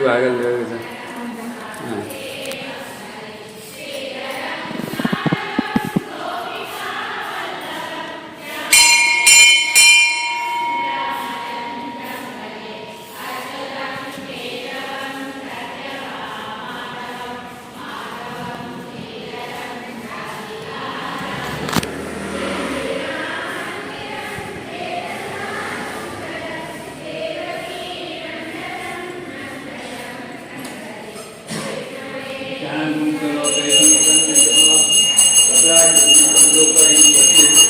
You. Europa en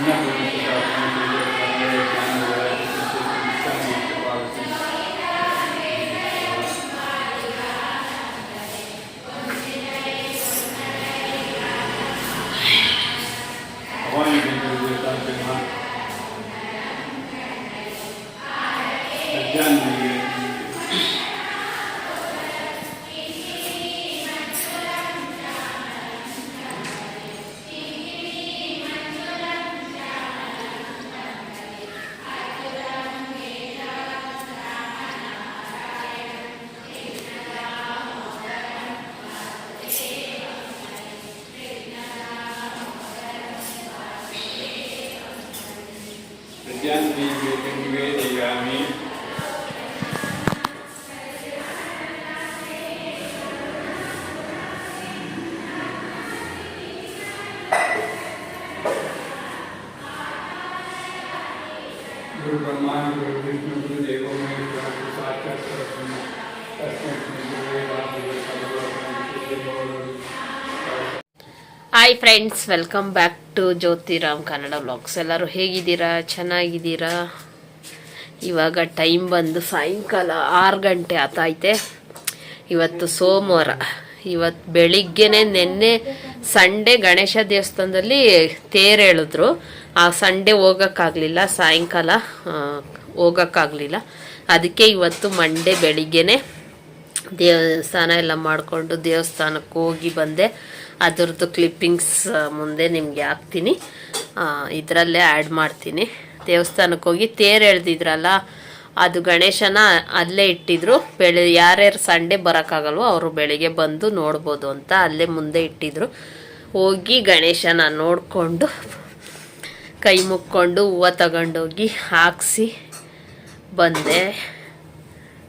never hi friends welcome back to Jyothiram Kannada vlogs ಎಲ್ಲರೂ ಹೇಗಿದ್ದೀರಾ? ಚೆನ್ನಾಗಿದ್ದೀರಾ? ಇವಾಗ ಟೈಮ್ ಬಂದು ಸಾಯಂಕಾಲ ಆರು ಗಂಟೆ ಆತೈತೆ ಇವತ್ತು ಸೋಮವಾರ. ಇವತ್ತು ಬೆಳಿಗ್ಗೆನೆ ನಿನ್ನೆ ಸಂಡೇ ಗಣೇಶ ದೇವಸ್ಥಾನದಲ್ಲಿ ತೇರು ಹೇಳಿದ್ರು ಆ ಸಂಡೇ ಹೋಗೋಕ್ಕಾಗಲಿಲ್ಲ, ಸಾಯಂಕಾಲ ಹೋಗೋಕ್ಕಾಗಲಿಲ್ಲ. ಅದಕ್ಕೆ ಇವತ್ತು ಮಂಡೇ ಬೆಳಿಗ್ಗೆನೆ ದೇವಸ್ಥಾನ ಎಲ್ಲ ಮಾಡಿಕೊಂಡು ದೇವಸ್ಥಾನಕ್ಕೆ ಹೋಗಿ ಬಂದೆ. ಅದರದ್ದು ಕ್ಲಿಪ್ಪಿಂಗ್ಸ್ ಮುಂದೆ ನಿಮಗೆ ಹಾಕ್ತೀನಿ. ಇದರಲ್ಲೇ ಆ್ಯಡ್ ಮಾಡ್ತೀನಿ. ದೇವಸ್ಥಾನಕ್ಕೆ ಹೋಗಿ ತೇರು ಎಳ್ದಿದ್ರಲ್ಲ, ಅದು ಗಣೇಶನ ಅಲ್ಲೇ ಇಟ್ಟಿದ್ರು. ಬೆಳೆ, ಯಾರ್ಯಾರು ಸಂಡೇ ಬರೋಕ್ಕಾಗಲ್ವೋ ಅವರು ಬೆಳಿಗ್ಗೆ ಬಂದು ನೋಡ್ಬೋದು ಅಂತ ಅಲ್ಲೇ ಮುಂದೆ ಇಟ್ಟಿದ್ರು. ಹೋಗಿ ಗಣೇಶನ ನೋಡಿಕೊಂಡು ಕೈ ಮುಕ್ಕೊಂಡು ಹೂವು ತಗೊಂಡೋಗಿ ಹಾಕ್ಸಿ ಬಂದೆ.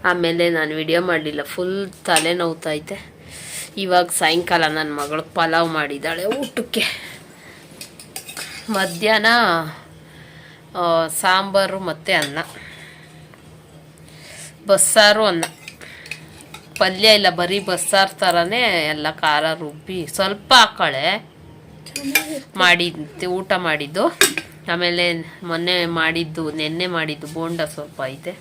ಆಮೇಲೆ ನಾನು ವಿಡಿಯೋ ಮಾಡಲಿಲ್ಲ. ಫುಲ್ ತಲೆ ನೋವ್ತೈತೆ ಇವಾಗ ಸಾಯಂಕಾಲ ನನ್ನ ಮಗಳು ಪಲಾವ್ ಮಾಡಿದ್ದಾಳೆ ಊಟಕ್ಕೆ. ಮಧ್ಯಾಹ್ನ ಸಾಂಬಾರು ಮತ್ತು ಅನ್ನ. ಬಸ್ಸಾರು ಅನ್ನ. ಪಲ್ಯ ಇಲ್ಲ ಬರೀ ಬಸ್ಸಾರು ಥರನೇ ಎಲ್ಲ ಖಾರ ರುಬ್ಬಿ ಸ್ವಲ್ಪ ಹಾಕಳೆ ಮಾಡಿದ್ದು ಊಟ ಮಾಡಿದ್ದು. ಆಮೇಲೆ ಮೊನ್ನೆ ಮಾಡಿದ್ದು, ನೆನ್ನೆ ಮಾಡಿದ್ದು ಬೋಂಡ ಸ್ವಲ್ಪ ಐತೆ.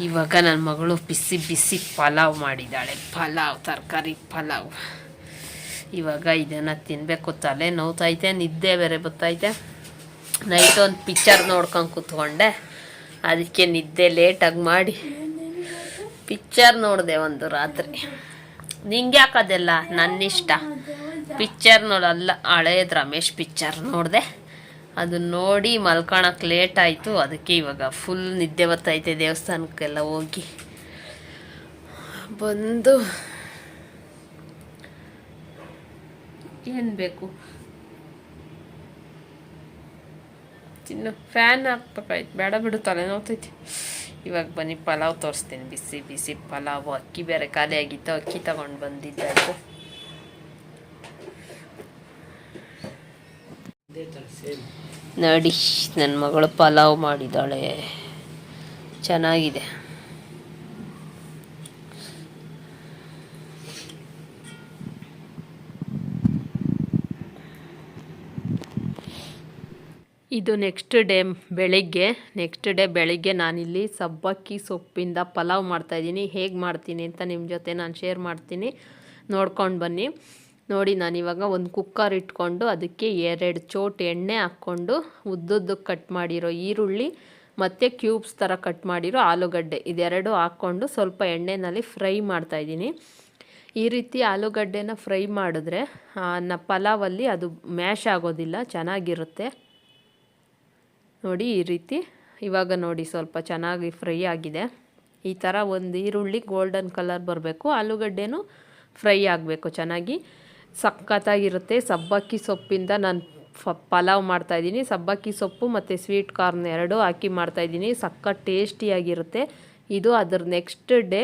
ಇವಾಗ ನನ್ನ ಮಗಳು ಬಿಸಿ ಬಿಸಿ ಪಲಾವ್ ಮಾಡಿದ್ದಾಳೆ ಪಲಾವ್, ತರಕಾರಿ ಪಲಾವ್. ಇವಾಗ ಇದನ್ನು ತಿನ್ನಬೇಕು ತಲೆ ನೋವ್ತೈತೆ, ನಿದ್ದೆ ಬೇರೆ ಬರ್ತೈತೆ ನೈಟ್ ಒಂದು ಪಿಕ್ಚರ್ ನೋಡ್ಕೊಂಡು ಕೂತ್ಕೊಂಡೆ. ಅದಕ್ಕೆ ನಿದ್ದೆ ಲೇಟಾಗಿ ಮಾಡಿ ಪಿಕ್ಚರ್ ನೋಡಿದೆ ಒಂದು ರಾತ್ರಿ. ನಿಂಗೆ ಯಾಕದೆಲ್ಲ ನನ್ನಿಷ್ಟ. ಪಿಕ್ಚರ್ ನೋಡಲ್ಲ, ಹಳೇದು ರಮೇಶ್ ಪಿಕ್ಚರ್ ನೋಡಿದೆ. ಅದು ನೋಡಿ ಮಲ್ಕೊಳಕ್ಕೆ ಲೇಟ್ ಆಯಿತು. ಅದಕ್ಕೆ ಇವಾಗ ಫುಲ್ ನಿದ್ದೆ ಬರ್ತೈತೆ ದೇವಸ್ಥಾನಕ್ಕೆಲ್ಲ ಹೋಗಿ. ಬಂದು ಏನು ಬೇಕು? ತಿನ್ನು ಫ್ಯಾನ್ ಹಾಕ್ಬೇಕಾಯ್ತು. ಬೇಡ ಬಿಡು ತಲೆನೋವ್ತೈತಿ ಇವಾಗ ಬನ್ನಿ, ಪಲಾವ್ ತೋರಿಸ್ತೀನಿ. ಬಿಸಿ ಬಿಸಿ ಪಲಾವು. ಅಕ್ಕಿ ಬೇರೆ ಖಾಲಿ ಆಗಿತ್ತು, ಅಕ್ಕಿ ತಗೊಂಡು ಬಂದಿದ್ದಾಯ್ತು ನೋಡಿ ನನ್ನ ಮಗಳು ಪಲಾವ್ ಮಾಡಿದ್ದಾಳೆ ಚೆನ್ನಾಗಿದೆ. ಇದು ನೆಕ್ಸ್ಟ್ ಡೇ ಬೆಳಿಗ್ಗೆ ನೆಕ್ಸ್ಟ್ ಡೇ ಬೆಳಿಗ್ಗೆ ನಾನಿಲ್ಲಿ ಸಬ್ಬಕ್ಕಿ ಸೊಪ್ಪಿಂದ ಪಲಾವ್ ಮಾಡ್ತಾಯಿದ್ದೀನಿ ಹೇಗೆ ಮಾಡ್ತೀನಿ ಅಂತ ನಿಮ್ಮ ಜೊತೆ ನಾನು ಶೇರ್ ಮಾಡ್ತೀನಿ. ನೋಡ್ಕೊಂಡು ಬನ್ನಿ. ನೋಡಿ ನಾನಿವಾಗ ಒಂದು ಕುಕ್ಕರ್ ಇಟ್ಕೊಂಡು ಅದಕ್ಕೆ ಎರಡು ಚೋಟ್ ಎಣ್ಣೆ ಹಾಕ್ಕೊಂಡು ಉದ್ದುದ್ದಕ್ಕೆ ಕಟ್ ಮಾಡಿರೋ ಈರುಳ್ಳಿ ಮತ್ತು ಕ್ಯೂಬ್ಸ್ ಥರ ಕಟ್ ಮಾಡಿರೋ ಆಲೂಗಡ್ಡೆ. ಇದೆರಡು ಹಾಕ್ಕೊಂಡು ಸ್ವಲ್ಪ ಎಣ್ಣೆನಲ್ಲಿ ಫ್ರೈ ಮಾಡ್ತಾಯಿದ್ದೀನಿ ಈ ರೀತಿ ಆಲೂಗಡ್ಡೆನ ಫ್ರೈ ಮಾಡಿದ್ರೆ ನ ಪಲಾವಲ್ಲಿ ಅದು ಮ್ಯಾಶ್ ಆಗೋದಿಲ್ಲ, ಚೆನ್ನಾಗಿರುತ್ತೆ. ನೋಡಿ, ಈ ರೀತಿ ಇವಾಗ ನೋಡಿ, ಸ್ವಲ್ಪ ಚೆನ್ನಾಗಿ ಫ್ರೈ ಆಗಿದೆ. ಈ ಥರ ಒಂದು ಈರುಳ್ಳಿ ಗೋಲ್ಡನ್ ಕಲರ್ ಬರಬೇಕು. ಆಲೂಗಡ್ಡೆನೂ ಫ್ರೈ ಆಗಬೇಕು ಚೆನ್ನಾಗಿ. ಸಖತ್ತಾಗಿರುತ್ತೆ. ಸಬ್ಬಕ್ಕಿ ಸೊಪ್ಪಿಂದ ನಾನು ಫ ಪಲಾವ್ ಮಾಡ್ತಾಯಿದ್ದೀನಿ. ಸಬ್ಬಕ್ಕಿ ಸೊಪ್ಪು ಮತ್ತು ಸ್ವೀಟ್ ಕಾರ್ನ್ ಎರಡೂ ಹಾಕಿ ಮಾಡ್ತಾಯಿದ್ದೀನಿ. ಸಖತ್ ಟೇಸ್ಟಿಯಾಗಿರುತ್ತೆ. ಇದು ಅದ್ರ ನೆಕ್ಸ್ಟ್ ಡೇ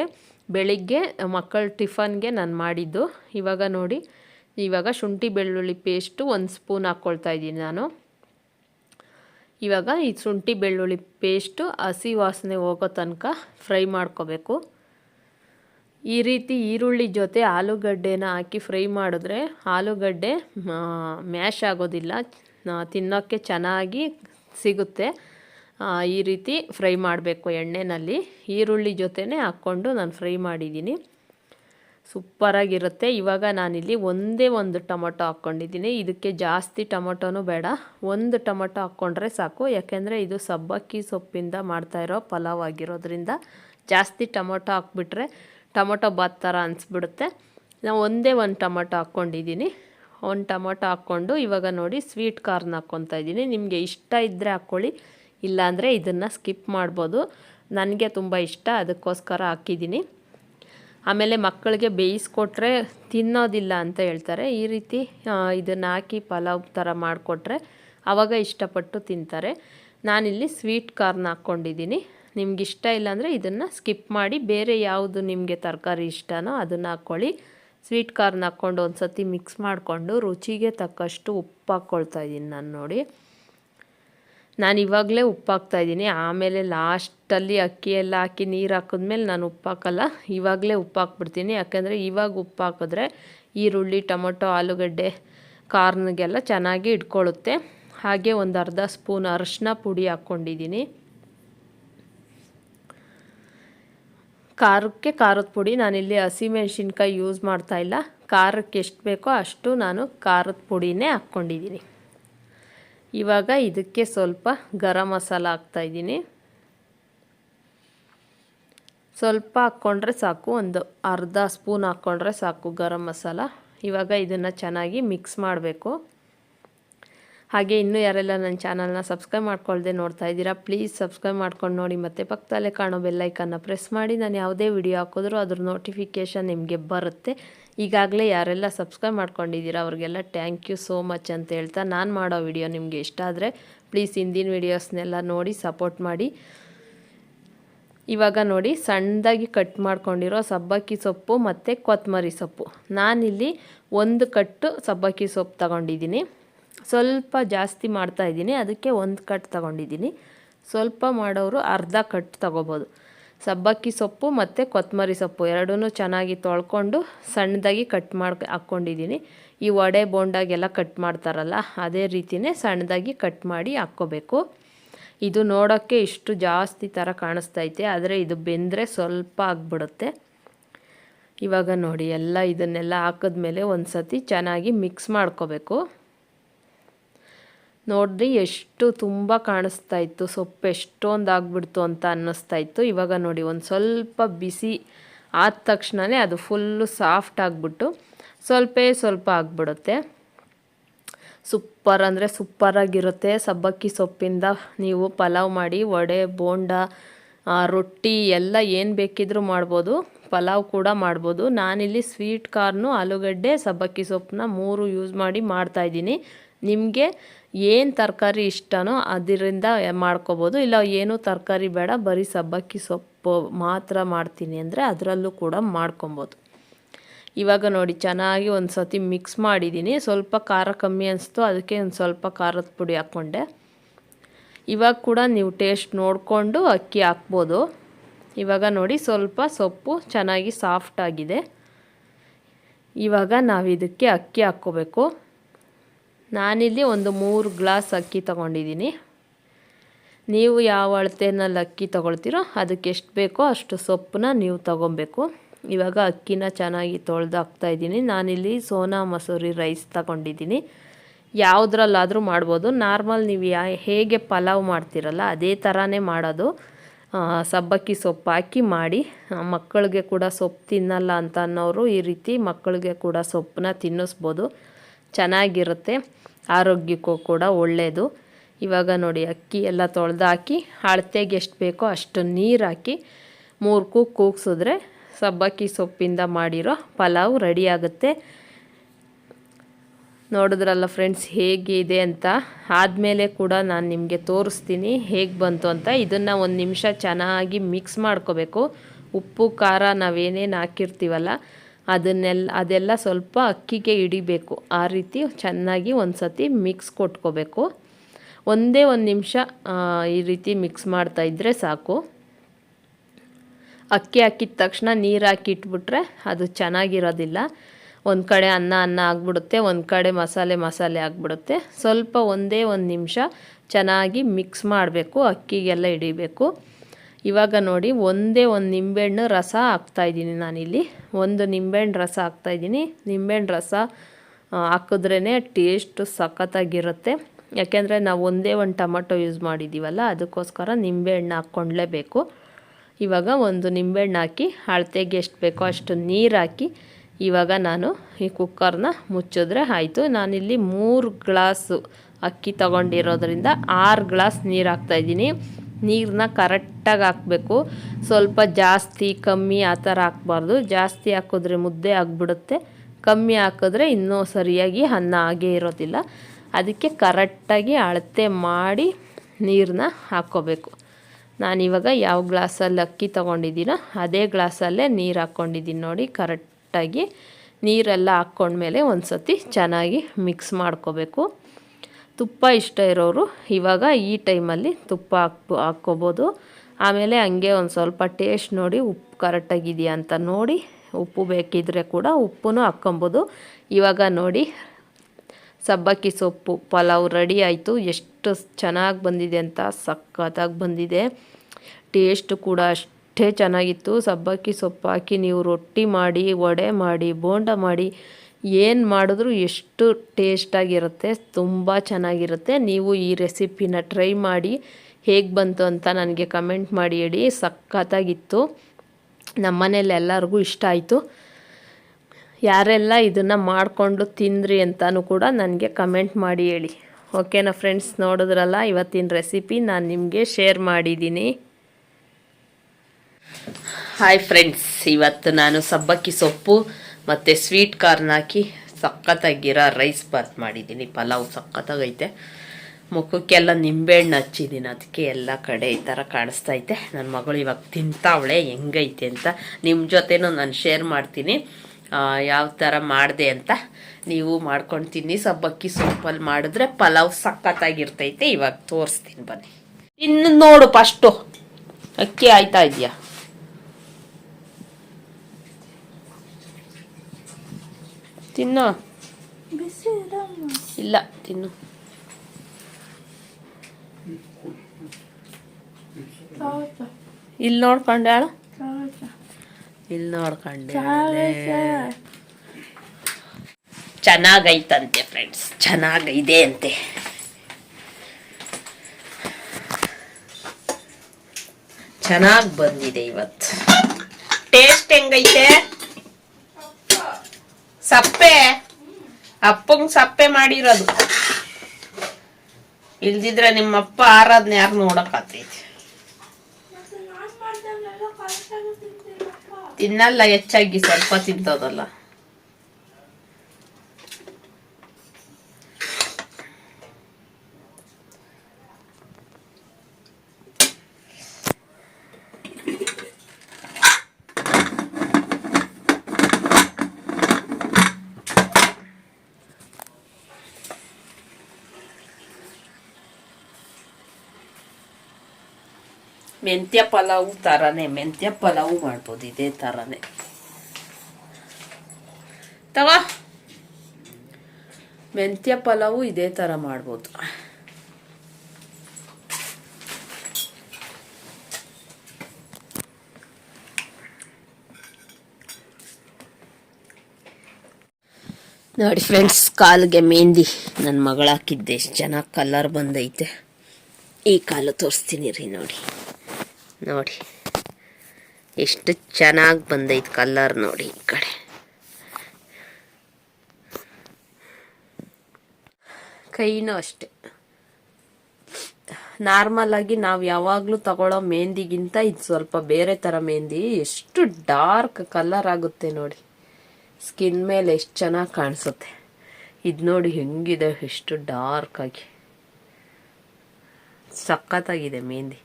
ಬೆಳಿಗ್ಗೆ ಮಕ್ಕಳ ಟಿಫನ್ಗೆ ನಾನು ಮಾಡಿದ್ದು. ಇವಾಗ ನೋಡಿ. ಇವಾಗ ಶುಂಠಿ ಬೆಳ್ಳುಳ್ಳಿ ಪೇಸ್ಟು ಒಂದು ಸ್ಪೂನ್ ಹಾಕ್ಕೊಳ್ತಾ ಇದ್ದೀನಿ ನಾನು. ಇವಾಗ ಈ ಶುಂಠಿ ಬೆಳ್ಳುಳ್ಳಿ ಪೇಸ್ಟು ಹಸಿ ವಾಸನೆ ಹೋಗೋ ತನಕ ಫ್ರೈ ಮಾಡ್ಕೋಬೇಕು. ಈ ರೀತಿ ಈರುಳ್ಳಿ ಜೊತೆ ಆಲೂಗಡ್ಡೆನ ಹಾಕಿ ಫ್ರೈ ಮಾಡಿದ್ರೆ ಆಲೂಗಡ್ಡೆ ಮ್ಯಾಶ್ ಆಗೋದಿಲ್ಲ. ತಿನ್ನೋಕ್ಕೆ ಚೆನ್ನಾಗಿ ಸಿಗುತ್ತೆ. ಈ ರೀತಿ ಫ್ರೈ ಮಾಡಬೇಕು ಎಣ್ಣೆಯಲ್ಲಿ ಈರುಳ್ಳಿ ಜೊತೆನೇ ಹಾಕ್ಕೊಂಡು ನಾನು ಫ್ರೈ ಮಾಡಿದ್ದೀನಿ. ಸೂಪರಾಗಿರುತ್ತೆ. ಇವಾಗ ನಾನಿಲ್ಲಿ ಒಂದೇ ಒಂದು ಟೊಮೊಟೊ ಹಾಕ್ಕೊಂಡಿದ್ದೀನಿ. ಇದಕ್ಕೆ ಜಾಸ್ತಿ ಟೊಮೊಟೊನೂ ಬೇಡ. ಒಂದು ಟೊಮೊಟೊ ಹಾಕ್ಕೊಂಡ್ರೆ ಸಾಕು. ಯಾಕೆಂದರೆ ಇದು ಸಬ್ಬಕ್ಕಿ ಸೊಪ್ಪಿಂದ ಮಾಡ್ತಾ ಇರೋ ಪಲಾವ್ ಆಗಿರೋದ್ರಿಂದ ಜಾಸ್ತಿ ಟೊಮೊಟೊ ಹಾಕ್ಬಿಟ್ರೆ ಟೊಮೊಟೊ ಬಾತ್ ಥರ ಅನಿಸ್ಬಿಡುತ್ತೆ. ನಾವು ಒಂದೇ ಒಂದು ಟೊಮೊಟೊ ಹಾಕ್ಕೊಂಡಿದ್ದೀನಿ ಒಂದು ಟೊಮೊಟೊ ಹಾಕ್ಕೊಂಡು ಇವಾಗ ನೋಡಿ ಸ್ವೀಟ್ ಕಾರ್ನ್ ಹಾಕ್ಕೊತಾ ಇದ್ದೀನಿ ನಿಮಗೆ ಇಷ್ಟ ಇದ್ದರೆ ಹಾಕ್ಕೊಳ್ಳಿ ಇಲ್ಲಾಂದರೆ ಇದನ್ನು ಸ್ಕಿಪ್ ಮಾಡ್ಬೋದು. ನನಗೆ ತುಂಬ ಇಷ್ಟ, ಅದಕ್ಕೋಸ್ಕರ ಹಾಕಿದ್ದೀನಿ ಆಮೇಲೆ ಮಕ್ಕಳಿಗೆ ಬೇಯಿಸ್ಕೊಟ್ರೆ ತಿನ್ನೋದಿಲ್ಲ ಅಂತ ಹೇಳ್ತಾರೆ. ಈ ರೀತಿ ಇದನ್ನು ಹಾಕಿ ಪಲಾವ್ ಥರ ಮಾಡಿಕೊಟ್ರೆ ಆವಾಗ ಇಷ್ಟಪಟ್ಟು ತಿಂತಾರೆ. ನಾನಿಲ್ಲಿ ಸ್ವೀಟ್ ಕಾರ್ನ್ ಹಾಕ್ಕೊಂಡಿದ್ದೀನಿ ನಿಮ್ಗೆ ಇಷ್ಟ ಇಲ್ಲಾಂದರೆ ಇದನ್ನು ಸ್ಕಿಪ್ ಮಾಡಿ ಬೇರೆ ಯಾವುದು ನಿಮಗೆ ತರಕಾರಿ ಇಷ್ಟನೋ ಅದನ್ನು ಹಾಕ್ಕೊಳ್ಳಿ. ಸ್ವೀಟ್ ಕಾರ್ನ್ ಹಾಕ್ಕೊಂಡು ಒಂದು ಸತಿ ಮಿಕ್ಸ್ ಮಾಡಿಕೊಂಡು ರುಚಿಗೆ ತಕ್ಕಷ್ಟು ಉಪ್ಪು ಹಾಕ್ಕೊಳ್ತಾ ಇದ್ದೀನಿ ನಾನು ನೋಡಿ. ನಾನು ಇವಾಗಲೇ ಉಪ್ಪು ಹಾಕ್ತಾ ಇದ್ದೀನಿ ಆಮೇಲೆ ಲಾಸ್ಟಲ್ಲಿ ಅಕ್ಕಿ ಎಲ್ಲ ಹಾಕಿ ನೀರು ಹಾಕಿದ್ಮೇಲೆ ನಾನು ಉಪ್ಪು ಹಾಕಲ್ಲ. ಇವಾಗಲೇ ಉಪ್ಪು ಹಾಕ್ಬಿಡ್ತೀನಿ. ಯಾಕೆಂದರೆ ಇವಾಗ ಉಪ್ಪು ಹಾಕಿದ್ರೆ ಈರುಳ್ಳಿ, ಟೊಮೊಟೊ, ಆಲೂಗಡ್ಡೆ, ಕಾರ್ನ್ಗೆಲ್ಲ ಚೆನ್ನಾಗಿ ಇಟ್ಕೊಳ್ಳುತ್ತೆ ಹಾಗೆ ಒಂದು ಅರ್ಧ ಸ್ಪೂನ್ ಅರಶಿನ ಪುಡಿ ಹಾಕ್ಕೊಂಡಿದ್ದೀನಿ ಖಾರಕ್ಕೆ ಖಾರದ ಪುಡಿ ನಾನಿಲ್ಲಿ ಹಸಿಮೆಣ್ಸಿನ್ಕಾಯಿ ಯೂಸ್ ಮಾಡ್ತಾ ಇಲ್ಲ. ಖಾರಕ್ಕೆ ಎಷ್ಟು ಬೇಕೋ ಅಷ್ಟು ನಾನು ಖಾರದ ಪುಡಿನೇ ಹಾಕ್ಕೊಂಡಿದ್ದೀನಿ. ಇವಾಗ ಇದಕ್ಕೆ ಸ್ವಲ್ಪ ಗರಂ ಮಸಾಲ ಹಾಕ್ತಾಯಿದ್ದೀನಿ ಸ್ವಲ್ಪ ಹಾಕ್ಕೊಂಡ್ರೆ ಸಾಕು, ಒಂದು ಅರ್ಧ ಸ್ಪೂನ್ ಹಾಕ್ಕೊಂಡ್ರೆ ಸಾಕು ಗರಂ ಮಸಾಲ. ಇವಾಗ ಇದನ್ನು ಚೆನ್ನಾಗಿ ಮಿಕ್ಸ್ ಮಾಡಬೇಕು. ಹಾಗೆ ಇನ್ನೂ ಯಾರೆಲ್ಲ ನನ್ನ ಚಾನಲ್ನ ಸಬ್ಸ್ಕ್ರೈಬ್ ಮಾಡ್ಕೊಳ್ದೆ ನೋಡ್ತಾ ಇದ್ದೀರಾ ಪ್ಲೀಸ್ ಸಬ್ಸ್ಕ್ರೈಬ್ ಮಾಡ್ಕೊಂಡು ನೋಡಿ. ಮತ್ತು ಪಕ್ಕದಲ್ಲೇ ಕಾಣೋ ಬೆಲ್ಲೈಕನ್ನ ಪ್ರೆಸ್ ಮಾಡಿ. ನಾನು ಯಾವುದೇ ವಿಡಿಯೋ ಹಾಕಿದ್ರೂ ಅದ್ರ ನೋಟಿಫಿಕೇಷನ್ ನಿಮಗೆ ಬರುತ್ತೆ. ಈಗಾಗಲೇ ಯಾರೆಲ್ಲ ಸಬ್ಸ್ಕ್ರೈಬ್ ಮಾಡ್ಕೊಂಡಿದ್ದೀರಾ, ಅವ್ರಿಗೆಲ್ಲ ಥ್ಯಾಂಕ್ ಯು ಸೋ ಮಚ್ ಅಂತ ಹೇಳ್ತಾ ನಾನು ಮಾಡೋ ವಿಡಿಯೋ ನಿಮಗೆ ಇಷ್ಟ ಆದರೆ ಪ್ಲೀಸ್ ಹಿಂದಿನ ವಿಡಿಯೋಸ್ನೆಲ್ಲ ನೋಡಿ ಸಪೋರ್ಟ್ ಮಾಡಿ. ಇವಾಗ ನೋಡಿ, ಸಣ್ಣದಾಗಿ ಕಟ್ ಮಾಡ್ಕೊಂಡಿರೋ ಸಬ್ಬಕ್ಕಿ ಸೊಪ್ಪು ಮತ್ತು ಕೊತ್ತಂಬರಿ ಸೊಪ್ಪು. ನಾನಿಲ್ಲಿ ಒಂದು ಕಟ್ಟು ಸಬ್ಬಕ್ಕಿ ಸೊಪ್ಪು ತಗೊಂಡಿದ್ದೀನಿ. ಸ್ವಲ್ಪ ಜಾಸ್ತಿ ಮಾಡ್ತಾ ಇದ್ದೀನಿ. ಅದಕ್ಕೆ ಒಂದು ಕಟ್ ತಗೊಂಡಿದ್ದೀನಿ. ಸ್ವಲ್ಪ ಮಾಡೋರು ಅರ್ಧ ಕಟ್ ತಗೋಬೋದು. ಸಬ್ಬಕ್ಕಿ ಸೊಪ್ಪು ಮತ್ತು ಕೊತ್ತಂಬರಿ ಸೊಪ್ಪು ಎರಡೂ ಚೆನ್ನಾಗಿ ತೊಳ್ಕೊಂಡು ಸಣ್ಣದಾಗಿ ಕಟ್ ಮಾಡಿ ಹಾಕ್ಕೊಂಡಿದ್ದೀನಿ. ಈ ವಡೆ ಬೋಂಡಾಗೆಲ್ಲ ಕಟ್ ಮಾಡ್ತಾರಲ್ಲ, ಅದೇ ರೀತಿಯೇ ಸಣ್ಣದಾಗಿ ಕಟ್ ಮಾಡಿ ಹಾಕ್ಕೋಬೇಕು. ಇದು ನೋಡೋಕ್ಕೆ ಇಷ್ಟು ಜಾಸ್ತಿ ಥರ ಕಾಣಿಸ್ತೈತೆ, ಆದರೆ ಇದು ಬೆಂದರೆ ಸ್ವಲ್ಪ ಆಗಿಬಿಡುತ್ತೆ. ಇವಾಗ ನೋಡಿ, ಎಲ್ಲ ಇದನ್ನೆಲ್ಲ ಹಾಕಿದ್ಮೇಲೆ ಒಂದು ಸತಿ ಚೆನ್ನಾಗಿ ಮಿಕ್ಸ್ ಮಾಡ್ಕೋಬೇಕು. ನೋಡ್ರಿ ಎಷ್ಟು ತುಂಬ ಕಾಣಿಸ್ತಾ ಇತ್ತು, ಸೊಪ್ಪು ಎಷ್ಟೊಂದು ಆಗ್ಬಿಡ್ತು ಅಂತ ಅನ್ನಿಸ್ತಾ ಇತ್ತು. ಇವಾಗ ನೋಡಿ, ಒಂದು ಸ್ವಲ್ಪ ಬಿಸಿ ಆದ ತಕ್ಷಣವೇ ಅದು ಫುಲ್ಲು ಸಾಫ್ಟ್ ಆಗಿಬಿಟ್ಟು ಸ್ವಲ್ಪೇ ಸ್ವಲ್ಪ ಆಗಿಬಿಡುತ್ತೆ. ಸೂಪರ್ ಅಂದರೆ ಸೂಪರಾಗಿರುತ್ತೆ ಸಬ್ಬಕ್ಕಿ ಸೊಪ್ಪಿಂದ ನೀವು ಪಲಾವ್ ಮಾಡಿ, ವಡೆ, ಬೋಂಡ ರೊಟ್ಟಿ ಎಲ್ಲ ಏನು ಬೇಕಿದ್ರೂ ಮಾಡ್ಬೋದು, ಪಲಾವ್ ಕೂಡ ಮಾಡ್ಬೋದು. ನಾನಿಲ್ಲಿ ಸ್ವೀಟ್ ಕಾರ್ನು, ಆಲೂಗಡ್ಡೆ, ಸಬ್ಬಕ್ಕಿ ಸೊಪ್ಪನ್ನ ಮೂರು ಯೂಸ್ ಮಾಡಿ ಮಾಡ್ತಾಯಿದ್ದೀನಿ ನಿಮಗೆ ಏನು ತರಕಾರಿ ಇಷ್ಟನೋ ಅದರಿಂದ ಮಾಡ್ಕೋಬೋದು. ಇಲ್ಲ ಏನೂ ತರಕಾರಿ ಬೇಡ, ಬರೀ ಸಬ್ಬಕ್ಕಿ ಸೊಪ್ಪು ಮಾತ್ರ ಮಾಡ್ತೀನಿ ಅಂದರೆ ಅದರಲ್ಲೂ ಕೂಡ ಮಾಡ್ಕೊಬೋದು. ಇವಾಗ ನೋಡಿ, ಚೆನ್ನಾಗಿ ಒಂದು ಸತಿ ಮಿಕ್ಸ್ ಮಾಡಿದ್ದೀನಿ. ಸ್ವಲ್ಪ ಖಾರ ಕಮ್ಮಿ ಅನಿಸ್ತು, ಅದಕ್ಕೆ ಒಂದು ಸ್ವಲ್ಪ ಖಾರದ ಪುಡಿ ಹಾಕ್ಕೊಂಡೆ. ಇವಾಗ ಕೂಡ ನೀವು ಟೇಸ್ಟ್ ನೋಡಿಕೊಂಡು ಅಕ್ಕಿ ಹಾಕ್ಬೋದು. ಇವಾಗ ನೋಡಿ, ಸ್ವಲ್ಪ ಸೊಪ್ಪು ಚೆನ್ನಾಗಿ ಸಾಫ್ಟ್ ಆಗಿದೆ. ಇವಾಗ ನಾವು ಇದಕ್ಕೆ ಅಕ್ಕಿ ಹಾಕ್ಕೋಬೇಕು. ನಾನಿಲ್ಲಿ ಒಂದು ಮೂರು ಗ್ಲಾಸ್ ಅಕ್ಕಿ ತಗೊಂಡಿದ್ದೀನಿ. ನೀವು ಯಾವ ಅಳತೆನಲ್ಲಿ ಅಕ್ಕಿ ತೊಗೊಳ್ತೀರೋ ಅದಕ್ಕೆ ಎಷ್ಟು ಬೇಕೋ ಅಷ್ಟು ಸೊಪ್ಪನ್ನ ನೀವು ತೊಗೊಬೇಕು ಇವಾಗ ಅಕ್ಕಿನ ಚೆನ್ನಾಗಿ ತೊಳೆದು ಹಾಕ್ತಾಯಿದ್ದೀನಿ ನಾನಿಲ್ಲಿ ಸೋನಾ ಮಸೂರಿ ರೈಸ್ ತಗೊಂಡಿದ್ದೀನಿ. ಯಾವುದ್ರಲ್ಲಾದರೂ ಮಾಡ್ಬೋದು. ನಾರ್ಮಲ್ ನೀವು ಯಾ ಹೇಗೆ ಪಲಾವ್ ಮಾಡ್ತೀರಲ್ಲ ಅದೇ ಥರನೇ ಮಾಡೋದು. ಸಬ್ಬಕ್ಕಿ ಸೊಪ್ಪು ಹಾಕಿ ಮಾಡಿ. ಮಕ್ಕಳಿಗೆ ಕೂಡ ಸೊಪ್ಪು ತಿನ್ನಲ್ಲ ಅಂತ ಅನ್ನೋರು ಈ ರೀತಿ ಮಕ್ಕಳಿಗೆ ಕೂಡ ಸೊಪ್ಪನ್ನ ತಿನ್ನಿಸ್ಬೋದು. ಚೆನ್ನಾಗಿರುತ್ತೆ. ಆರೋಗ್ಯಕ್ಕೂ ಕೂಡ ಒಳ್ಳೆಯದು ಇವಾಗ ನೋಡಿ ಅಕ್ಕಿ ಎಲ್ಲ ತೊಳೆದಾಕಿ, ಅಳತೆಗೆ ಎಷ್ಟು ಬೇಕೋ ಅಷ್ಟು ನೀರು ಹಾಕಿ, ಮೂರು ಕೂಗ್ ಕೂಗ್ಸಿದ್ರೆ ಸಬ್ಬಕ್ಕಿ ಸೊಪ್ಪಿಂದ ಮಾಡಿರೋ ಪಲಾವ್ ರೆಡಿ ಆಗುತ್ತೆ. ನೋಡಿದ್ರಲ್ಲ ಫ್ರೆಂಡ್ಸ್ ಹೇಗಿದೆ ಅಂತ? ಆದಮೇಲೆ ಕೂಡ ನಾನು ನಿಮಗೆ ತೋರಿಸ್ತೀನಿ ಹೇಗೆ ಬಂತು ಅಂತ. ಇದನ್ನು ಒಂದು ನಿಮಿಷ ಚೆನ್ನಾಗಿ ಮಿಕ್ಸ್ ಮಾಡ್ಕೋಬೇಕು. ಉಪ್ಪು, ಖಾರ ನಾವೇನೇನು ಹಾಕಿರ್ತೀವಲ್ಲ ಅದನ್ನೆಲ್ಲ, ಅದೆಲ್ಲ ಸ್ವಲ್ಪ ಅಕ್ಕಿಗೆ ಹಿಡಿಬೇಕು. ಆ ರೀತಿ ಚೆನ್ನಾಗಿ ಒಂದು ಸತಿ ಮಿಕ್ಸ್ ಕೊಟ್ಕೋಬೇಕು. ಒಂದೇ ಒಂದು ನಿಮಿಷ ಈ ರೀತಿ ಮಿಕ್ಸ್ ಮಾಡ್ತಾ ಇದ್ದರೆ ಸಾಕು. ಅಕ್ಕಿ ಹಾಕಿದ ತಕ್ಷಣ ನೀರು ಹಾಕಿ ಇಟ್ಬಿಟ್ರೆ ಅದು ಚೆನ್ನಾಗಿರೋದಿಲ್ಲ. ಒಂದು ಕಡೆ ಅನ್ನ ಅನ್ನ ಆಗಿಬಿಡುತ್ತೆ, ಒಂದು ಕಡೆ ಮಸಾಲೆ ಮಸಾಲೆ ಆಗಿಬಿಡುತ್ತೆ. ಸ್ವಲ್ಪ ಒಂದೇ ಒಂದು ನಿಮಿಷ ಚೆನ್ನಾಗಿ ಮಿಕ್ಸ್ ಮಾಡಬೇಕು, ಅಕ್ಕಿಗೆಲ್ಲ ಹಿಡಿಬೇಕು. ಇವಾಗ ನೋಡಿ ಒಂದೇ ಒಂದು ನಿಂಬೆಹಣ್ಣು ರಸ ಹಾಕ್ತಾಯಿದ್ದೀನಿ ನಾನಿಲ್ಲಿ. ಒಂದು ನಿಂಬೆಹಣ್ಣು ರಸ ಹಾಕ್ತಾಯಿದ್ದೀನಿ ನಿಂಬೆಹಣ್ಣು ರಸ ಹಾಕಿದ್ರೇ ಟೇಸ್ಟು ಸಖತ್ತಾಗಿರುತ್ತೆ. ಯಾಕೆಂದರೆ ನಾವು ಒಂದೇ ಒಂದು ಟೊಮಟೊ ಯೂಸ್ ಮಾಡಿದ್ದೀವಲ್ಲ ಅದಕ್ಕೋಸ್ಕರ ನಿಂಬೆಹಣ್ಣು ಹಾಕ್ಕೊಂಡ್ಲೇಬೇಕು. ಇವಾಗ ಒಂದು ನಿಂಬೆಹಣ್ಣು ಹಾಕಿ, ಅಳತೆಗೆ ಎಷ್ಟು ಬೇಕೋ ಅಷ್ಟು ನೀರು ಹಾಕಿ, ಇವಾಗ ನಾನು ಈ ಕುಕ್ಕರ್ನ ಮುಚ್ಚಿದ್ರೆ ಆಯಿತು. ನಾನಿಲ್ಲಿ ಮೂರು ಗ್ಲಾಸು ಅಕ್ಕಿ ತಗೊಂಡಿರೋದ್ರಿಂದ ಆರು ಗ್ಲಾಸ್ ನೀರು ಹಾಕ್ತಾಯಿದ್ದೀನಿ ನೀರನ್ನ ಕರೆಕ್ಟಾಗಿ ಹಾಕಬೇಕು. ಸ್ವಲ್ಪ ಜಾಸ್ತಿ, ಕಮ್ಮಿ ಆ ಥರ ಹಾಕ್ಬಾರ್ದು. ಜಾಸ್ತಿ ಹಾಕಿದ್ರೆ ಮುದ್ದೆ ಆಗಿಬಿಡುತ್ತೆ. ಕಮ್ಮಿ ಹಾಕಿದ್ರೆ ಇನ್ನೂ ಸರಿಯಾಗಿ ಅನ್ನ ಆಗೇ ಇರೋದಿಲ್ಲ. ಅದಕ್ಕೆ ಕರೆಕ್ಟಾಗಿ ಅಳತೆ ಮಾಡಿ ನೀರನ್ನ ಹಾಕ್ಕೋಬೇಕು. ನಾನಿವಾಗ ಯಾವ ಗ್ಲಾಸಲ್ಲಿ ಅಕ್ಕಿ ತೊಗೊಂಡಿದ್ದೀನೋ ಅದೇ ಗ್ಲಾಸಲ್ಲೇ ನೀರು ಹಾಕ್ಕೊಂಡಿದ್ದೀನಿ ನೋಡಿ, ಕರೆಕ್ಟಾಗಿ ನೀರೆಲ್ಲ ಹಾಕ್ಕೊಂಡ್ಮೇಲೆ ಒಂದು ಸತಿ ಚೆನ್ನಾಗಿ ಮಿಕ್ಸ್ ಮಾಡ್ಕೋಬೇಕು. ತುಪ್ಪ ಇಷ್ಟ ಇರೋರು ಇವಾಗ ಈ ಟೈಮಲ್ಲಿ ತುಪ್ಪ ಹಾಕ್ಬೋ, ಹಾಕ್ಕೋಬೋದು. ಆಮೇಲೆ ಹಂಗೆ ಒಂದು ಸ್ವಲ್ಪ ಟೇಸ್ಟ್ ನೋಡಿ ಉಪ್ಪು ಕರೆಕ್ಟಾಗಿದೆಯಾ ಅಂತ ನೋಡಿ ಉಪ್ಪು ಬೇಕಿದ್ರೆ ಕೂಡ ಉಪ್ಪು ಹಾಕ್ಕೊಬೋದು. ಇವಾಗ ನೋಡಿ ಸಬ್ಬಕ್ಕಿ ಸೊಪ್ಪು, ಪಲಾವ್ ರೆಡಿ ಆಯಿತು. ಎಷ್ಟು ಚೆನ್ನಾಗಿ ಬಂದಿದೆ ಅಂತ ಸಖತ್ತಾಗಿ ಬಂದಿದೆ. ಟೇಸ್ಟ್ ಕೂಡ ಅಷ್ಟೇ ಚೆನ್ನಾಗಿತ್ತು. ಸಬ್ಬಕ್ಕಿ ಸೊಪ್ಪು ಹಾಕಿ ನೀವು ರೊಟ್ಟಿ ಮಾಡಿ, ವಡೆ ಮಾಡಿ, ಬೋಂಡ ಮಾಡಿ ಏನು ಮಾಡಿದ್ರೂ ಎಷ್ಟು ಟೇಸ್ಟಾಗಿರುತ್ತೆ ತುಂಬ ಚೆನ್ನಾಗಿರುತ್ತೆ. ನೀವು ಈ ರೆಸಿಪಿನ ಟ್ರೈ ಮಾಡಿ ಹೇಗೆ ಬಂತು ಅಂತ ನನಗೆ ಕಮೆಂಟ್ ಮಾಡಿ ಹೇಳಿ ಸಖತ್ತಾಗಿತ್ತು. ನಮ್ಮ ಮನೇಲಿ ಎಲ್ಲರಿಗೂ ಇಷ್ಟ ಆಯಿತು. ಯಾರೆಲ್ಲ ಇದನ್ನು ಮಾಡಿಕೊಂಡು ತಿಂದ್ರಿ ಅಂತಲೂ ಕೂಡ ನನಗೆ ಕಮೆಂಟ್ ಮಾಡಿ ಹೇಳಿ. ಓಕೆನಾ ಫ್ರೆಂಡ್ಸ್ ನೋಡಿದ್ರಲ್ಲ, ಇವತ್ತಿನ ರೆಸಿಪಿ ನಾನು ನಿಮಗೆ ಶೇರ್ ಮಾಡಿದ್ದೀನಿ. ಹಾಯ್ ಫ್ರೆಂಡ್ಸ್ ಇವತ್ತು ನಾನು ಸಬ್ಬಕ್ಕಿ ಸೊಪ್ಪು ಮತ್ತು ಸ್ವೀಟ್ ಕಾರ್ನ್ ಹಾಕಿ ಸಖತ್ತಾಗಿರೋ ರೈಸ್ ಬಾತ್ ಮಾಡಿದ್ದೀನಿ. ಪಲಾವ್ ಸಖತ್ತಾಗೈತೆ. ಮುಖಕ್ಕೆಲ್ಲ ನಿಂಬೆಹಣ್ಣು ಹಚ್ಚಿದ್ದೀನಿ. ಅದಕ್ಕೆ ಎಲ್ಲ ಕಡೆ ಈ ಥರ ಕಾಣಿಸ್ತೈತೆ ನನ್ನ ಮಗಳು ಇವಾಗ ತಿಂತಾವಳೆ. ಹೆಂಗೈತೆ ಅಂತ ನಿಮ್ಮ ಜೊತೆನೂ ನಾನು ಶೇರ್ ಮಾಡ್ತೀನಿ. ಯಾವ ಥರ ಮಾಡಿದೆ ಅಂತ ನೀವು ಮಾಡ್ಕೊಂಡು ತಿನ್ನಿ ಸಬ್ಬಕ್ಕಿ ಸೊಪ್ಪಲ್ಲಿ ಮಾಡಿದ್ರೆ ಪಲಾವ್ ಸಖತ್ತಾಗಿರ್ತೈತೆ. ಇವಾಗ ತೋರಿಸ್ತೀನಿ ಬನ್ನಿ. ಇನ್ನು ನೋಡು ಫಸ್ಟು. ಅಕ್ಕಿ ಆಯ್ತಾ ಇದೆಯಾ? ತಿನ್ನು. ಇಲ್ಲ ತಿನ್ನು. ಇಲ್ಲಿ ನೋಡ್ಕೊಂಡೆ ಇಲ್ಲಿ ನೋಡ್ಕೊಂಡೆ ಚೆನ್ನಾಗೈತಂತೆ ಫ್ರೆಂಡ್ಸ್ ಚೆನ್ನಾಗೈದೆ ಅಂತೆ. ಚೆನ್ನಾಗಿ ಬಂದಿದೆ ಇವತ್ತು ಟೇಸ್ಟ್ ಹೆಂಗೈತೆ? ಸಪ್ಪೆ. ಅಪ್ಪಂಗ್ ಸಪ್ಪೆ ಮಾಡಿರೋದು. ಇಲ್ದಿದ್ರೆ ನಿಮ್ಮ ಅಪ್ಪ ಆರಾಧನೆ ಯಾರು ನೋಡಕ್ ಆತೈತಿ ತಿನ್ನಲ್ಲ ಹೆಚ್ಚಾಗಿ ಸ್ವಲ್ಪ ತಿಂತದಲ್ಲ ಮೆಂತ್ಯ ಪಲಾವು ಥರನೇ ಮೆಂತ್ಯ ಪಲಾವು ಮಾಡ್ಬೋದು ಇದೇ ಥರನೇ ತಗೋ ಮೆಂತ್ಯ ಪಲಾವು ಇದೇ ಥರ ಮಾಡ್ಬೋದು. ನೋಡಿ ಫ್ರೆಂಡ್ಸ್, ಕಾಲಿಗೆ ಮೆಹಂದಿ ನನ್ನ ಮಗಳಾಕಿದ್ದೆ ಎಷ್ಟು ಚೆನ್ನಾಗಿ ಕಲರ್ ಬಂದೈತೆ. ಈ ಕಾಲು ತೋರಿಸ್ತೀನಿ ರೀ ನೋಡಿ. ನೋಡಿ. ಎಷ್ಟು ಚೆನ್ನಾಗಿ ಬಂದೈತೆ ಕಲ್ಲರ್ ನೋಡಿ ಈ ಕಡೆ. ಕೈನೂ ಅಷ್ಟೆ. ನಾರ್ಮಲ್ ಆಗಿ ನಾವು ಯಾವಾಗಲೂ ತಗೊಳ್ಳೋ ಮೆಹಂದಿಗಿಂತ ಇದು ಸ್ವಲ್ಪ ಬೇರೆ ಥರ ಮೆಹಂದಿ. ಎಷ್ಟು ಡಾರ್ಕ್ ಕಲರ್ ಆಗುತ್ತೆ ನೋಡಿ. ಸ್ಕಿನ್ ಮೇಲೆ ಎಷ್ಟು ಚೆನ್ನಾಗಿ ಕಾಣಿಸುತ್ತೆ. ಇದು ನೋಡಿ ಹೆಂಗಿದೆ, ಎಷ್ಟು ಡಾರ್ಕ್ ಆಗಿ. ಸಖತ್ತಾಗಿದೆ ಮೆಹಂದಿ.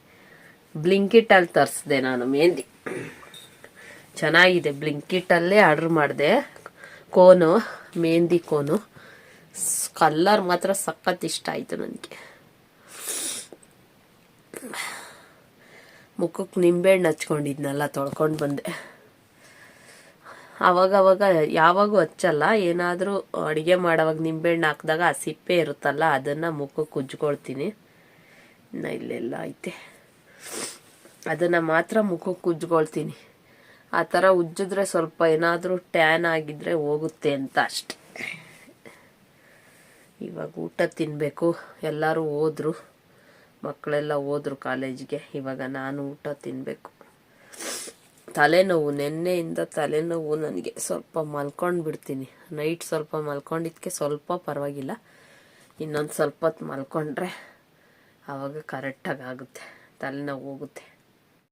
ಬ್ಲಿಂಕಿಟಲ್ಲಿ ತರಿಸ್ದೆ ನಾನು ಮೆಹಂದಿ ಚೆನ್ನಾಗಿದೆ ಬ್ಲಿಂಕಿಟಲ್ಲೇ ಆರ್ಡ್ರ್ ಮಾಡಿದೆ. ಕೋನು ಮೆಹಂದಿ ಕೋನು. ಕಲ್ಲರ್ ಮಾತ್ರ ಸಖತ್ ಇಷ್ಟ ಆಯಿತು ನನಗೆ ಮುಖಕ್ಕೆ ನಿಂಬೆಹಣ್ಣು ಹಚ್ಕೊಂಡಿದ್ನಲ್ಲ, ತೊಳ್ಕೊಂಡು ಬಂದೆ. ಅವಾಗವಾಗ ಯಾವಾಗೂ ಹಚ್ಚಲ್ಲ, ಏನಾದರೂ ಅಡುಗೆ ಮಾಡೋವಾಗ ನಿಂಬೆಹಣ್ಣು ಹಾಕಿದಾಗ ಆ ಸಿಪ್ಪೆ ಇರುತ್ತಲ್ಲ, ಅದನ್ನು ಮುಖಕ್ಕೆ ಉಜ್ಕೊಳ್ತೀನಿ ಇನ್ನು ಇಲ್ಲೆಲ್ಲ ಐತೆ. ಅದನ್ನು ಮಾತ್ರ ಮುಖಕ್ಕೆ ಉಜ್ಕೊಳ್ತೀನಿ ಆ ಥರ ಉಜ್ಜಿದ್ರೆ ಸ್ವಲ್ಪ ಏನಾದರೂ ಟ್ಯಾನ್ ಆಗಿದ್ರೆ ಹೋಗುತ್ತೆ ಅಂತ ಅಷ್ಟೆ. ಇವಾಗ ಊಟ ತಿನ್ನಬೇಕು ಎಲ್ಲರೂ ಹೋದ್ರು. ಮಕ್ಕಳೆಲ್ಲ ಹೋದ್ರು ಕಾಲೇಜ್ಗೆ. ಇವಾಗ ನಾನು ಊಟ ತಿನ್ನಬೇಕು ತಲೆನೋವು, ನಿನ್ನೆಯಿಂದ ತಲೆನೋವು ನನಗೆ. ಸ್ವಲ್ಪ ಮಲ್ಕೊಂಡು ಬಿಡ್ತೀನಿ ನೈಟ್ ಸ್ವಲ್ಪ ಮಲ್ಕೊಂಡಿದ್ದಕ್ಕೆ ಸ್ವಲ್ಪ ಪರವಾಗಿಲ್ಲ. ಇನ್ನೊಂದು ಸ್ವಲ್ಪ ಮಲ್ಕೊಂಡ್ರೆ ಆವಾಗ ಕರೆಕ್ಟಾಗಿ ಆಗುತ್ತೆ. ತಲೆನೋವು ಹೋಗುತ್ತೆ.